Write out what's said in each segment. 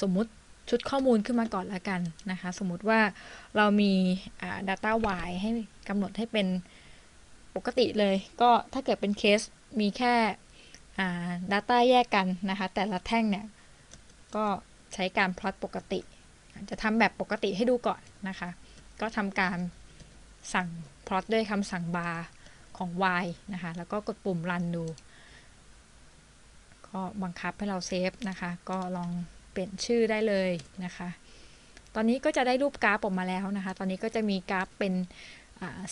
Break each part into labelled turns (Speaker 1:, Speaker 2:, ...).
Speaker 1: สมมุติชุดข้อมูลขึ้นมาก่อนละกันนะคะ สมมุติว่าเรามี data y ให้กำหนดให้เป็นปกติเลย ก็ถ้าเกิดเป็นเคสมีแค่ data แยกกันนะคะ แต่ละแท่งเนี่ย ก็ใช้การพลอตปกติ จะทำแบบปกติให้ดูก่อนนะคะ ก็ทำการสั่งพลอตด้วยคำสั่ง bar ของ y นะคะ แล้วก็กดปุ่ม run ดู ก็บังคับให้เราเซฟนะคะ ก็ลอง เปลี่ยนชื่อได้เลยนะคะ ตอนนี้ก็จะได้รูปกราฟออกมาแล้วนะคะ ตอนนี้ก็จะมีกราฟเป็น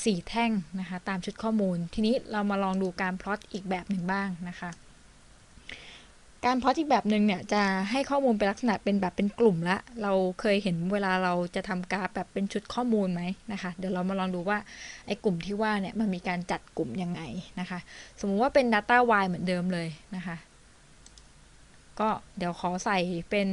Speaker 1: สี่แท่งนะคะตามชุดข้อมูล ทีนี้เรามาลองดูการพลอตอีกแบบหนึ่งบ้างนะคะ การพลอตอีกแบบหนึ่งเนี่ยจะให้ข้อมูลเป็นลักษณะเป็นแบบเป็นกลุ่มละ เราเคยเห็นเวลาเราจะทำกราฟแบบเป็นชุดข้อมูลไหมนะคะ เดี๋ยวเรามาลองดูว่าไอ้กลุ่มที่ว่าเนี่ยมันมีการจัดกลุ่มยังไงนะคะ สมมุติว่าเป็น data y เหมือนเดิมเลยนะคะ ก็เดี๋ยวขอใส่เป็น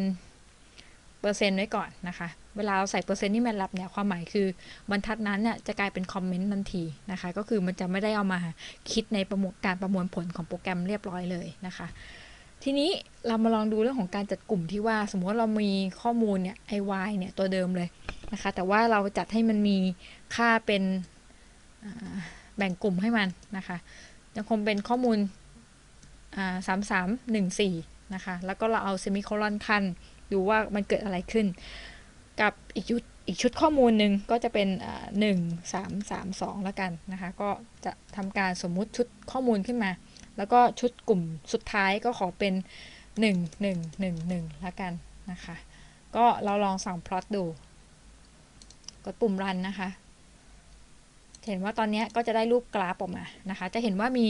Speaker 1: เปอร์เซ็นต์ไว้ก่อนนะคะ เวลาเราใส่เปอร์เซ็นต์ที่แมนลับเนี่ยความหมายคือบรรทัดนั้นเนี่ยจะกลายเป็นคอมเมนต์ทันทีนะคะ ก็คือมันจะไม่ได้เอามาคิดในประมวลการประมวลผลของโปรแกรมเรียบร้อยเลยนะคะ ทีนี้เรามาลองดูเรื่องของการจัดกลุ่มที่ว่า สมมติว่าเรามีข้อมูลเนี่ย iy เนี่ยตัวเดิมเลยนะคะ แต่ว่าเราจัดให้มันมีค่าเป็นแบ่งกลุ่มให้มันนะคะยังคงเป็นข้อมูลสามสามหนึ่งสี่ นะคะ แล้วก็เราเอาเซมิโคลอนคันดูว่ามันเกิดอะไรขึ้น กับอีกชุดอีกชุดข้อมูลหนึ่งก็จะเป็นหนึ่งสามสามสองแล้วกันนะคะ ก็จะทำการสมมุติชุดข้อมูลขึ้นมา แล้วก็ชุดกลุ่มสุดท้ายก็ขอเป็น1 1 1 1แล้วกันนะคะ ก็เราลองสั่งพลอตดู กดปุ่มรันนะคะ เห็นว่าตอนนี้ก็จะได้รูปกราฟออกมานะคะ จะเห็นว่ามี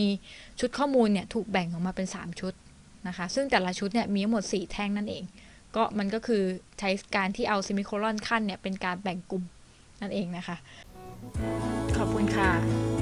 Speaker 1: ชุดข้อมูลเนี่ยถูกแบ่งออกมาเป็น 3 ชุด นะคะ ซึ่งแต่ละชุดเนี่ยมีทั้งหมด 4 แท่งนั่นเอง ก็มันก็คือใช้การที่เอาซิมิโคลอนขั้นเนี่ยเป็นการแบ่งกลุ่มนั่นเองนะคะ ขอบคุณค่ะ